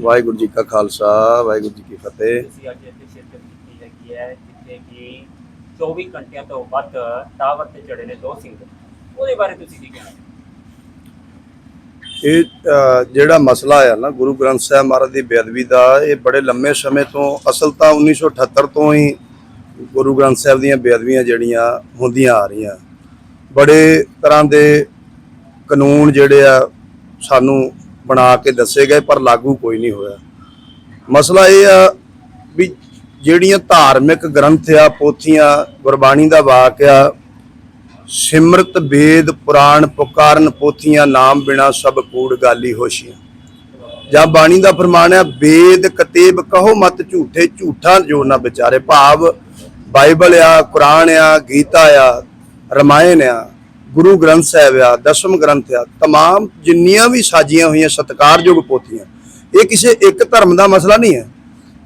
ਵਾਹਿਗੁਰੂ ਜੀ ਕਾ ਖਾਲਸਾ ਵਾਹਿਗੁਰੂ ਜੀ ਕੀ ਫਤਿਹ। ਤੁਸੀਂ ਅੱਜ ਇੱਥੇ ਸ਼ਿਰਕਤ ਕੀਤੀ ਹੈਗੀ ਹੈ ਜਿੱਥੇ ਕਿ 24 ਘੰਟਿਆਂ ਤੋਂ ਵੱਧ ਟਾਵਰ ਤੇ ਚੜੇ ਨੇ ਦੋ ਸਿੰਘ। ਉਹਦੇ ਬਾਰੇ ਤੁਸੀਂ ਕੀ ਕਹਿਣਾ? ਇਹ ਜਿਹੜਾ ਮਸਲਾ ਆ ਨਾ ਗੁਰੂ ਗ੍ਰੰਥ ਸਾਹਿਬ ਮਹਾਰਾਜ ਦੀ ਬੇਅਦਬੀ ਦਾ ਇਹ ਬੜੇ ਲੰਮੇ ਸਮੇਂ ਤੋਂ ਅਸਲ ਤਾਂ 1978 ਤੋਂ ਹੀ ਗੁਰੂ ਗ੍ਰੰਥ ਸਾਹਿਬ ਦੀਆਂ ਬੇਅਦਬੀਆਂ ਜਿਹੜੀਆਂ ਹੁੰਦੀਆਂ ਆ ਰਹੀਆਂ। ਬੜੇ ਤਰ੍ਹਾਂ ਦੇ ਕਾਨੂੰਨ ਜਿਹੜੇ ਆ ਸਾਨੂੰ ਬਣਾ ਕੇ ਦੱਸੇ ਗਏ, ਪਰ ਲਾਗੂ ਕੋਈ ਨਹੀਂ ਹੋਇਆ। ਮਸਲਾ ਇਹ ਆ ਵੀ ਜਿਹੜੀਆਂ ਧਾਰਮਿਕ ਗ੍ਰੰਥ ਆ, ਪੋਥੀਆਂ, ਗੁਰਬਾਣੀ ਦਾ ਵਾਕ ਆ, ਸਿਮਰਤ, ਵੇਦ, ਪੁਰਾਣ, ਪੁਕਾਰਨ ਪੋਥੀਆਂ ਨਾਮ ਬਿਨਾ ਸਭ ਕੂੜ ਗਾਲੀ ਹੋਸ਼ੀਆਂ। ਜਾਂ ਬਾਣੀ ਦਾ ਫਰਮਾਨ ਹੈ ਵੇਦ ਕਤੇਬ ਕਹੋ ਮਤ ਝੂਠੇ, ਝੂਠਾ ਜੋ ਨਾ ਵਿਚਾਰੇ। ਭਾਵ ਬਾਈਬਲ ਆ, ਕੁਰਾਨ ਆ, ਗੀਤਾ ਆ, ਰਮਾਇਣ ਆ ਗੁਰੂ ਗ੍ਰੰਥ ਸਾਹਿਬ ਆ ਦਸਮ ਗ੍ਰੰਥ ਆ तमाम ਜਿੰਨੀਆਂ ਵੀ ਸਾਜੀਆਂ ਹੋਈਆਂ ਸਤਿਕਾਰਯੋਗ ਪੋਥੀਆਂ ਇਹ ਕਿਸੇ ਇੱਕ ਧਰਮ ਦਾ ਮਸਲਾ ਨਹੀਂ ਹੈ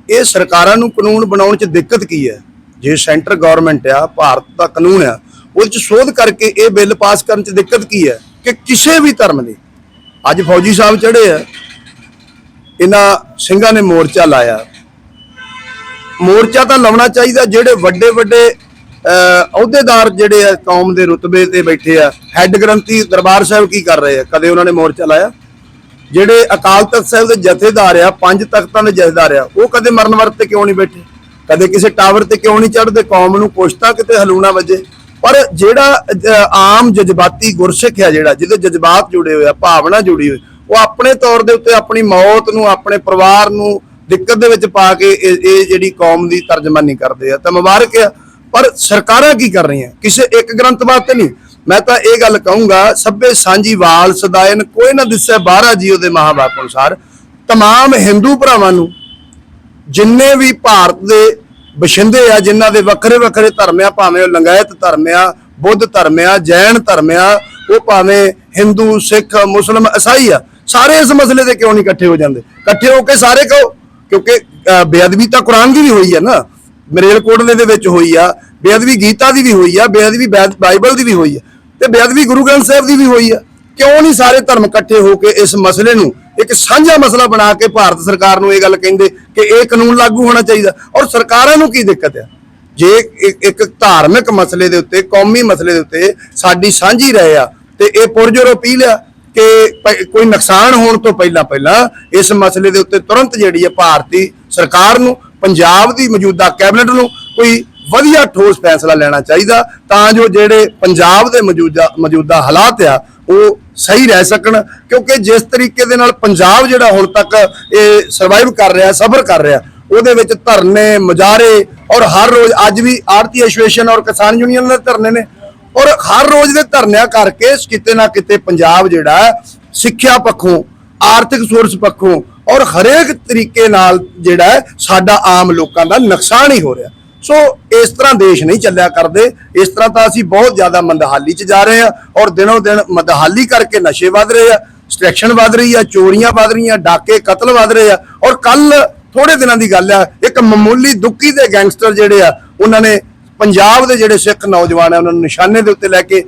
ਇਹ ਸਰਕਾਰਾਂ ਨੂੰ ਕਾਨੂੰਨ ਬਣਾਉਣ 'ਚ ਦਿੱਕਤ ਕੀ ਹੈ ਜੇ ਸੈਂਟਰ ਗਵਰਨਮੈਂਟ ਆ ਭਾਰਤ ਦਾ ਕਾਨੂੰਨ ਆ ਉਹਦੇ 'ਚ ਸੋਧ ਕਰਕੇ ਇਹ ਬਿੱਲ ਪਾਸ ਕਰਨ 'ਚ ਦਿੱਕਤ ਕੀ ਹੈ ਕਿ ਕਿਸੇ ਵੀ ਧਰਮ ਦੇ ਅੱਜ ਫੌਜੀ ਸਾਹਿਬ ਚੜੇ ਆ ਇਹਨਾਂ ਸਿੰਘਾਂ ਨੇ ਮੋਰਚਾ ਲਾਇਆ ਮੋਰਚਾ ਤਾਂ ਲਾਉਣਾ ਚਾਹੀਦਾ ਜਿਹੜੇ ਵੱਡੇ ਵੱਡੇ ਅਹ, ਅਹੁਦੇਦਾਰ ਜਿਹੜੇ ਆ ਕੌਮ ਦੇ ਰੁਤਬੇ ਤੇ ਬੈਠੇ ਆ ਹੈੱਡ ਗ੍ਰੰਥੀ ਦਰਬਾਰ ਸਾਹਿਬ ਕੀ ਕਰ ਰਹੇ ਆ? ਕਦੇ ਉਹਨਾਂ ਨੇ ਮੋਰਚਾ ਲਾਇਆ? ਜਿਹੜੇ ਅਕਾਲ ਤਖਤ ਸਾਹਿਬ ਦੇ ਜਥੇਦਾਰ ਆ, ਪੰਜ ਤਖਤਾਂ ਦੇ ਜਥੇਦਾਰ ਆ, ਉਹ ਕਦੇ ਮਰਨ ਵਰਤ ਤੇ ਕਿਉਂ ਨਹੀਂ ਬੈਠੇ? ਕਦੇ ਕਿਸੇ ਟਾਵਰ ਤੇ ਕਿਉਂ ਨਹੀਂ ਚੜਦੇ ਕੌਮ ਨੂੰ ਪੁੱਛਤਾ ਕਿਤੇ ਹਲੂਣਾ ਵੱਜੇ। ਪਰ ਜਿਹੜਾ ਆਮ ਜਜ਼ਬਾਤੀ ਗੁਰਸਿੱਖ ਆ ਜਿਹੜਾ, ਜਿਹਦੇ ਜਜ਼ਬਾਤ ਜੁੜੇ ਹੋਏ ਆ, ਭਾਵਨਾ ਜੁੜੀ ਹੋਈ, ਉਹ ਆਪਣੇ ਤੌਰ ਦੇ ਉੱਤੇ ਆਪਣੀ ਮੌਤ ਨੂੰ, ਆਪਣੇ ਪਰਿਵਾਰ ਨੂੰ ਦਿੱਕਤ ਦੇ ਵਿੱਚ ਪਾ ਕੇ ਇਹ ਇਹ ਜਿਹੜੀ ਕੌਮ ਦੀ ਤਰਜਮਾਨੀ ਕਰਦੇ ਆ। ਤਾਂ ਮੁਬਾਰਕ ਆ। ਪਰ ਸਰਕਾਰਾਂ ਕੀ ਕਰ ਰਹੀਆਂ ਕਿਸੇ ਇੱਕ ਗ੍ਰੰਥ ਵਾਸਤੇ ਨਹੀਂ ਮੈਂ ਤਾਂ ਇਹ ਗੱਲ ਕਹੂੰਗਾ ਸਭੇ ਸਾਂਝੀ ਵਾਲ ਸਦਾਇਨ ਕੋਈ ਨਾ ਦਿਸੈ ਬਾਹਰਾ ਜੀਓ ਦੇ ਮਹਾਵਾਕ ਅਨੁਸਾਰ तमाम ਹਿੰਦੂ ਭਰਾਵਾਂ ਨੂੰ ਜਿੰਨੇ ਵੀ ਭਾਰਤ ਦੇ ਬਸ਼ਿੰਦੇ ਆ ਜਿਨ੍ਹਾਂ ਦੇ ਵੱਖਰੇ ਵੱਖਰੇ ਧਰਮ ਆ ਭਾਵੇਂ ਉਹ ਲੰਗਾਇਤ ਧਰਮ ਆ ਬੁੱਧ ਧਰਮ ਆ ਜੈਨ ਧਰਮ ਆ ਉਹ ਭਾਵੇਂ ਹਿੰਦੂ ਸਿੱਖ ਮੁਸਲਮ ਈਸਾਈ ਆ ਸਾਰੇ ਇਸ ਮਸਲੇ ਤੇ ਕਿਉਂ ਨਹੀਂ ਇਕੱਠੇ ਹੋ ਜਾਂਦੇ ਇਕੱਠੇ ਹੋ ਕੇ ਸਾਰੇ ਕਹੋ ਕਿਉਂਕਿ ਅਹ, ਬੇਅਦਬੀ ਤਾਂ ਕੁਰਾਨ ਦੀ ਵੀ ਹੋਈ ਆ ਨਾ ਮਰੇਲਕੋਟਲੇ ਦੇ ਵਿੱਚ ਹੋਈ ਆ, ਬੇਅਦਬੀ ਗੀਤਾ ਦੀ ਵੀ ਹੋਈ ਆ, ਬੇਅਦਬੀ ਬਾਈਬਲ ਦੀ ਵੀ ਹੋਈ ਆ ਤੇ ਬੇਅਦਬੀ ਗੁਰੂ ਗ੍ਰੰਥ ਸਾਹਿਬ ਦੀ ਵੀ ਹੋਈ ਆ। ਕਿਉਂ ਨਹੀਂ ਸਾਰੇ ਧਰਮ ਇਕੱਠੇ ਹੋ ਕੇ ਇਸ ਮਸਲੇ ਨੂੰ ਇੱਕ ਸਾਂਝਾ ਮਸਲਾ ਬਣਾ ਕੇ ਭਾਰਤ ਸਰਕਾਰ ਨੂੰ ਇਹ ਗੱਲ ਕਹਿੰਦੇ ਕਿ ਇਹ ਕਾਨੂੰਨ ਲਾਗੂ ਹੋਣਾ ਚਾਹੀਦਾ ਔਰ ਸਰਕਾਰਾਂ ਨੂੰ ਕੀ ਦਿੱਕਤ ਆ? ਜੇ ਇੱਕ ਧਾਰਮਿਕ ਮਸਲੇ ਦੇ ਉੱਤੇ, ਕੌਮੀ ਮਸਲੇ ਦੇ ਉੱਤੇ ਸਾਡੀ ਸਾਂਝੀ ਰਹੇ ਆ ਤੇ ਇਹ ਪੁਰਜੋਰ ਅਪੀਲ ਆ ਕਿ ਕੋਈ ਨੁਕਸਾਨ ਹੋਣ ਤੋਂ ਪਹਿਲਾਂ ਪਹਿਲਾਂ ਇਸ ਮਸਲੇ ਦੇ ਉੱਤੇ ਤੁਰੰਤ ਜਿਹੜੀ ਹੈ ਭਾਰਤੀ ਸਰਕਾਰ ਨੂੰ ਪੰਜਾਬ ਦੀ ਮੌਜੂਦਾ ਕੈਬਨਿਟ ਨੂੰ ਕੋਈ ਵਧੀਆ ਠੋਸ ਫੈਸਲਾ ਲੈਣਾ ਚਾਹੀਦਾ, ਤਾਂ ਜੋ ਜਿਹੜੇ ਪੰਜਾਬ ਦੇ ਮੌਜੂਦਾ ਮੌਜੂਦਾ ਹਾਲਾਤ ਆ, ਉਹ ਸਹੀ ਰਹਿ ਸਕਣ। ਕਿਉਂਕਿ ਜਿਸ ਤਰੀਕੇ ਦੇ ਨਾਲ ਪੰਜਾਬ ਜਿਹੜਾ ਹੁਣ ਤੱਕ ਇਹ ਸਰਵਾਈਵ ਕਰ ਰਿਹਾ ਸਬਰ ਕਰ ਰਿਹਾ, ਉਹਦੇ ਵਿੱਚ ਧਰਨੇ, ਮੁਜ਼ਾਹਰੇ ਔਰ ਹਰ ਰੋਜ਼ ਅੱਜ ਵੀ ਆਰਤੀ ਐਸੋਸੀਏਸ਼ਨ ਔਰ ਕਿਸਾਨ ਯੂਨੀਅਨ ਦੇ ਧਰਨੇ ਨੇ। ਔਰ ਹਰ ਰੋਜ਼ ਦੇ ਧਰਨਿਆਂ ਕਰਕੇ ਕਿਤੇ ਨਾ ਕਿਤੇ ਪੰਜਾਬ ਜਿਹੜਾ ਸਿੱਖਿਆ ਪੱਖੋਂ, ਆਰਥਿਕ ਸੋਰਸ ਪੱਖੋਂ ਔਰ ਹਰੇਕ ਤਰੀਕੇ ਨਾਲ ਜਿਹੜਾ ਹੈ, ਸਾਡਾ ਆਮ ਲੋਕਾਂ ਦਾ ਨੁਕਸਾਨ ਹੀ ਹੋ ਰਿਹਾ। ਸੋ ਇਸ ਤਰ੍ਹਾਂ ਦੇਸ਼ ਨਹੀਂ ਚੱਲਿਆ ਕਰਦੇ। ਇਸ ਤਰ੍ਹਾਂ ਤਾਂ ਅਸੀਂ ਬਹੁਤ ਜ਼ਿਆਦਾ ਮੰਦਹਾਲੀ 'ਚ ਜਾ ਰਹੇ ਹਾਂ ਔਰ ਦਿਨੋਂ ਦਿਨ ਮੰਦਹਾਲੀ ਕਰਕੇ ਨਸ਼ੇ ਵੱਧ ਰਹੇ ਆ ਸਟ੍ਰੈਕਸ਼ਨ ਵੱਧ ਰਹੀ ਆ ਚੋਰੀਆਂ ਵੱਧ ਰਹੀਆਂ ਡਾਕੇ ਕਤਲ ਵੱਧ ਰਹੇ ਆ। ਔਰ ਕੱਲ ਥੋੜੇ ਦਿਨਾਂ ਦੀ ਗੱਲ ਆ ਇੱਕ ਮਾਮੂਲੀ ਦੁੱਕੀ ਦੇ ਗੈਂਗਸਟਰ ਜਿਹੜੇ ਆ ਉਹਨਾਂ ਨੇ ਪੰਜਾਬ ਦੇ ਜਿਹੜੇ ਸਿੱਖ ਨੌਜਵਾਨ ਆ ਉਹਨਾਂ ਨੂੰ ਨਿਸ਼ਾਨੇ ਦੇ ਉੱਤੇ ਲੈ ਕੇ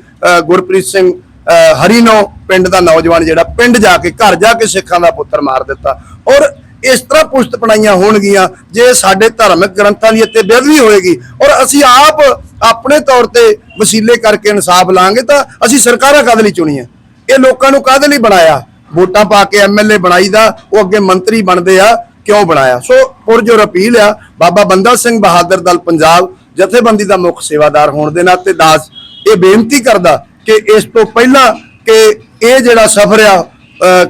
ਗੁਰਪ੍ਰੀਤ ਸਿੰਘ ਹਰੀਨੋ ਪਿੰਡ ਦਾ ਨੌਜਵਾਨ ਜਿਹੜਾ ਪਿੰਡ ਜਾ ਕੇ ਘਰ ਜਾ ਕੇ ਸਿੱਖਾਂ ਦਾ ਪੁੱਤਰ ਮਾਰ ਦਿੱਤਾ। ਔਰ ਇਸ ਤਰ੍ਹਾਂ ਪੁਸ਼ਤ ਪਣਾਈਆਂ ਹੋਣਗੀਆਂ, ਜੇ ਸਾਡੇ ਧਾਰਮਿਕ ਗ੍ਰੰਥਾਂ ਦੀ ਇੱਥੇ ਬੇਅਦਬੀ ਹੋਏਗੀ, ਔਰ ਅਸੀਂ ਆਪ ਆਪਣੇ ਤੌਰ ਤੇ ਵਸੀਲੇ ਕਰਕੇ ਇਨਸਾਫ ਲਾਂਗੇ ਤਾਂ ਅਸੀਂ ਸਰਕਾਰਾਂ ਕਾਹਦੇ ਲਈ ਚੁਣੀਆਂ? ਇਹ ਲੋਕਾਂ ਨੂੰ ਕਾਹਦੇ ਲਈ ਬਣਾਇਆ? ਵੋਟਾਂ ਪਾ ਕੇ ਐਮਐਲਏ ਬਣਾਈਦਾ, ਉਹ ਅੱਗੇ ਮੰਤਰੀ ਬਣਦੇ ਆ, ਕਿਉਂ ਬਣਾਇਆ? ਸੋ ਪੁਰਜੋ ਅਪੀਲ ਆ, ਬਾਬਾ ਬੰਦਾ ਸਿੰਘ ਬਹਾਦਰ ਦਲ ਪੰਜਾਬ ਜਥੇਬੰਦੀ ਦਾ ਮੁੱਖ ਸੇਵਾਦਾਰ ਹੋਣ ਦੇ ਨਾਤੇ ਦਾਸ ਇਹ ਬੇਨਤੀ ਕਰਦਾ ਕਿ ਇਸ ਤੋਂ ਪਹਿਲਾਂ ਕਿ ਇਹ ਜਿਹੜਾ ਸਫ਼ਰ ਆ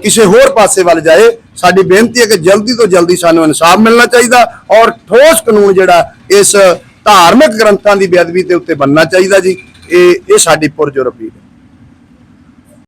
ਕਿਸੇ ਹੋਰ ਪਾਸੇ ਵੱਲ ਜਾਏ, ਸਾਡੀ ਬੇਨਤੀ ਹੈ ਕਿ ਜਲਦੀ ਤੋਂ ਜਲਦੀ ਸਾਨੂੰ ਇਨਸਾਫ ਮਿਲਣਾ ਚਾਹੀਦਾ ਔਰ ਠੋਸ ਕਾਨੂੰਨ ਜਿਹੜਾ ਇਸ ਧਾਰਮਿਕ ਗ੍ਰੰਥਾਂ ਦੀ ਬੇਅਦਬੀ ਦੇ ਉੱਤੇ ਬਣਨਾ ਚਾਹੀਦਾ ਜੀ। ਇਹ ਇਹ ਸਾਡੀ ਪੁਰਜੋਰ ਅਪੀਲ ਹੈ।